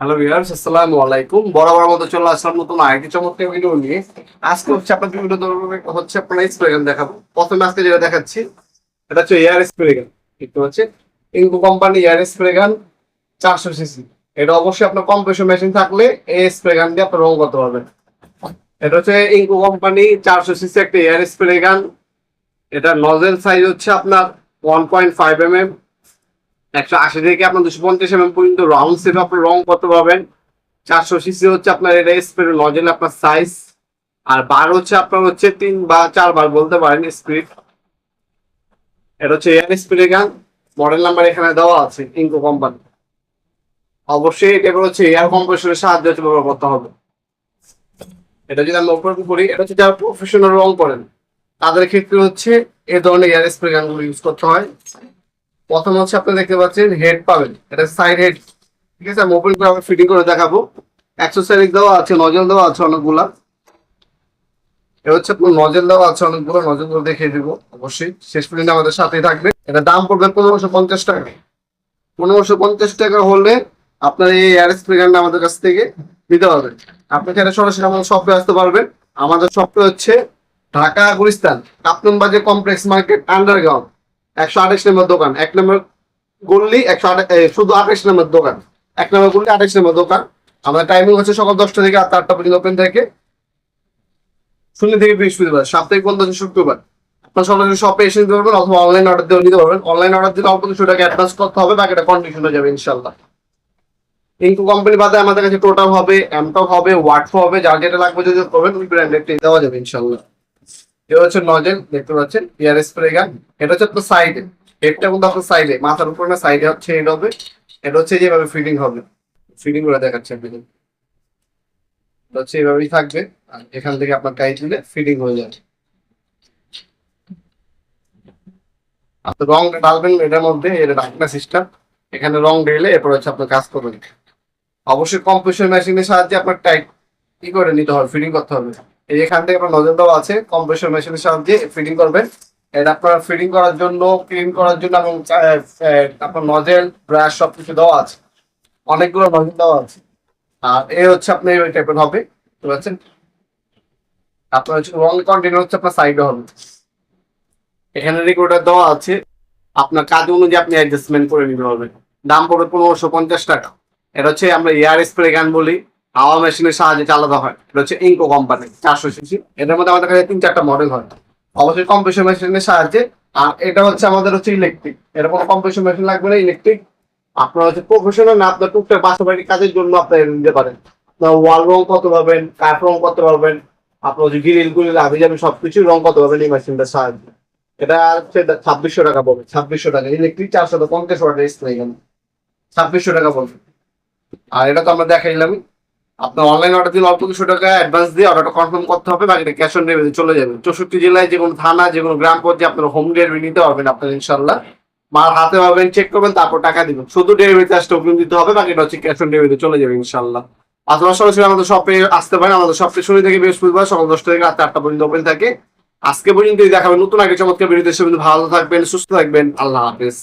Hello viewers আসসালামু আলাইকুম বরাবর মতো চলে আসলাম নতুন আরেকটি চমৎকার ভিডিও নিয়ে। আজকে হচ্ছে আপনাদের ভিডিও হচ্ছে আপনার স্প্রে দেখাবো। প্রথমে আজকে যেটা দেখাচ্ছি এটা হচ্ছে এয়ার স্প্রে গান দেখতে পাচ্ছেন? ইনকো কোম্পানি এয়ার স্প্রে গান চারশো সিসি এটা অবশ্যই আপনার কম্প্রেসর মেশিন থাকলে এই স্প্রে গান দিয়ে আপনার রং করতে পারবেন। এটা হচ্ছে ইনকো কোম্পানি চারশো সিসি একটা এয়ার স্প্রে গান এটা নজেল সাইজ হচ্ছে আপনার one point five M M একশো আশি থেকে আপনার দুশো পঞ্চাশ এমএম পর্যন্ত রাউন্ড সেট আপনার রং করতে পারবেন। চারশো সিসি হচ্ছে আপনার এটা স্প্রে নজেল আপনার সাইজ আর বার হচ্ছে আপনার হচ্ছে তিন বা চার বার বলতে পারেন স্পিড এটা হচ্ছে air spray gun model number এখানে দেওয়া আছে ইনকো কোম্পানি অবশ্যই এটা হচ্ছে এয়ার কম্প্রেসরের সাহায্যে হচ্ছে ব্যবহার করতে হবে। এটা যদি আমি ওপেন করি, এটা হচ্ছে যারা প্রফেশনাল রং করেন, তাদের ক্ষেত্রে হচ্ছে এই ধরনের এয়ার স্প্রে গানগুলো ইউজ করতে হয়। প্রথম হচ্ছে আপনি দেখতে পাচ্ছেন হেড পাবেন। এটা সাইড হেড ঠিক আছে আমি ওপেন করে আমি ফিটিং করে দেখাবো। অ্যাক্সেসরিজ দেওয়া আছে নজল দেওয়া আছে অনেকগুলা। এ হচ্ছে নজল দেওয়া আছে অনেকগুলো নজলগুলো দেখিয়ে দিব। অবশ্যই শেষ পর্যন্ত আমাদের সাথেই থাকবে এটা দাম পড়বে পনেরোশো পঞ্চাশ টাকা। পনেরোশো পঞ্চাশ টাকা হলে আপনার এই এয়ার স্প্রেগানটা আমাদের কাছ থেকে নিতে পারবেন। আপনি এখানে সরাসরি আমাদের শপে আসতে পারবেন। আমাদের শপটা হচ্ছে ঢাকা, গুলিস্তান, কাপ্তন বাজার কমপ্লেক্স মার্কেট আন্ডারগ্রাউন্ড একশো আঠাশ নম্বর দোকান। এক নম্বর গল্লি একশো আঠাশ শুধু আঠাশ নম্বর দোকান। এক নম্বর গল্লি আঠাশ নম্বর দোকান। আমাদের টাইমিং হচ্ছে সকাল দশটা থেকে রাত আটটা পর্যন্ত ওপেন থাকে। শূন্য থেকে বৃহস্পতিবার, সাপ্তাহিক বন্ধ হচ্ছে শুক্রবার। আপনার সরাসরি শপে এসে নিতে পারবেন অথবা অনলাইন অর্ডার দিয়ে নিতে পারবেন। অনলাইন অর্ডার দিলে অল্প কিছু টাকা অ্যাডভান্স করতে হবে, বাকিটা কন্ডিশন হয়ে যাবে ইনশাল্লাহ ইনকো কোম্পানি বাদে আমাদের কাছে টোটাল হবে এমটক হবে ওয়াটফো হবে, যার যেটা লাগবে যদি করবেন, ওই ব্র্যান্ডের দেওয়া যাবে ইনশাল্লাহ এটা হচ্ছে নজেল দেখতে পাচ্ছেন? এয়ার স্প্রে গান এটা হচ্ছে আপনার সাইডে হেডটা কিন্তু আপনার সাইডে মাথার উপর না সাইডে হচ্ছে হেড হবে। এটা হচ্ছে যেভাবে ফিটিং হবে। ফিটিং করে দেখাচ্ছে আপনি এটা হচ্ছে এভাবেই থাকবে। আর এখান থেকে আপনার গায়ে দিলে ফিটিং হয়ে যাবে। আপনি রংটা ডালবেন এটার মধ্যে, এটা ডাকনা সিস্টেম এখানে রং ঢেলে এরপর হচ্ছে আপনার কাজ করবেন। অবশ্যই কম্প্রেসর মেশিনের সাহায্যে আপনার টাইট কি করে নিতে হবে ফিটিং করতে হবে। এই এখান থেকে আপনার নজল দেওয়া আছে কম্প্রেসর মেশিনের সাহায্যে ফিটিং করবেন। এটা আপনার ফিটিং করার জন্য ক্লিন করার জন্য এবং আপনার নজেল ব্রাশ সব কিছু দেওয়া আছে। অনেকগুলো নজল দেওয়া আছে। আর এ হচ্ছে আপনার এই টাইপের হবে, বুঝতে পারছেন? আপনার হচ্ছে রং কন্টিনিউ হচ্ছে আপনার সাইডে হবে। এখানে রেকর্ডার দেওয়া আছে। আপনার কাজ অনুযায়ী আপনি অ্যাডজাস্টমেন্ট করে নিতে পারবেন। দাম পড়বে পনেরোশো পঞ্চাশ টাকা। এটা হচ্ছে আমরা এয়ার স্প্রে গান বলি। হাওয়া মেশিনের সাহায্যে চালাতে হয়। এটা হচ্ছে ইনকো কোম্পানি চারশো সিসি এটার মধ্যে আমাদের কাছে তিন চারটা মডেল হয়। অবশ্যই কম্প্রেসর মেশিনের সাহায্যে। আর এটা হচ্ছে আমাদের হচ্ছে ইলেকট্রিক এটা কোনো মেশিন লাগবে না ইলেকট্রিক আপনার হচ্ছে প্রফেশনাল না, আপনার টুকটাক বাসাবাড়ি কাজের জন্য আপনি এটা নিতে পারেন। আপনার ওয়াল রং করতে পারবেন কাঠ রং করতে পারবেন আপনার হচ্ছে গ্রিল গুলিল আবি যাবে সবকিছু রং করতে পারবেন এই মেশিনটার সাহায্যে। এটা হচ্ছে ছাব্বিশশো টাকা পড়বে, ছাব্বিশশো টাকা। ইলেকট্রিক চারশো পঞ্চাশ স্প্রে ছাব্বিশশো টাকা পড়বে। আর এটা তো আমরা দেখাইলাম আপনার অনলাইন অর্ডার দিলে অল্প কিছু টাকা অ্যাডভান্স দিয়ে অর্ডারটা কনফার্ম করতে হবে, বাকিটা ক্যাশ অন ডেলিভারি চলে যাবে। চৌষট্টি জেলায় যে কোনো থানা, যে কোনো গ্রাম পর্যায়ে আপনার হোম ডেলিভারি নিতে পারবেন আপনার ইনশাল্লাহ মাল হাতে পাবেন চেক করবেন, তারপর টাকা দিবেন। শুধু ডেলিভারি চার্জটা অগ্রিম দিতে হবে, বাকিটা হচ্ছে ক্যাশ অন ডেলিভারি চলে যাবে ইনশাল্লাহ অথবা সরাসরি আমাদের শপে আসতে পারেন, আমাদের শপে শনি থেকে বৃহস্পতিবার, সকাল দশটা থেকে রাত আটটা পর্যন্ত ওপেন থাকে। আজকে পর্যন্ত দেখাবেন নতুন আগে চমৎকার ভিডিও দেশে ভালো থাকবেন, সুস্থ থাকবেন, আল্লাহ হাফেজ।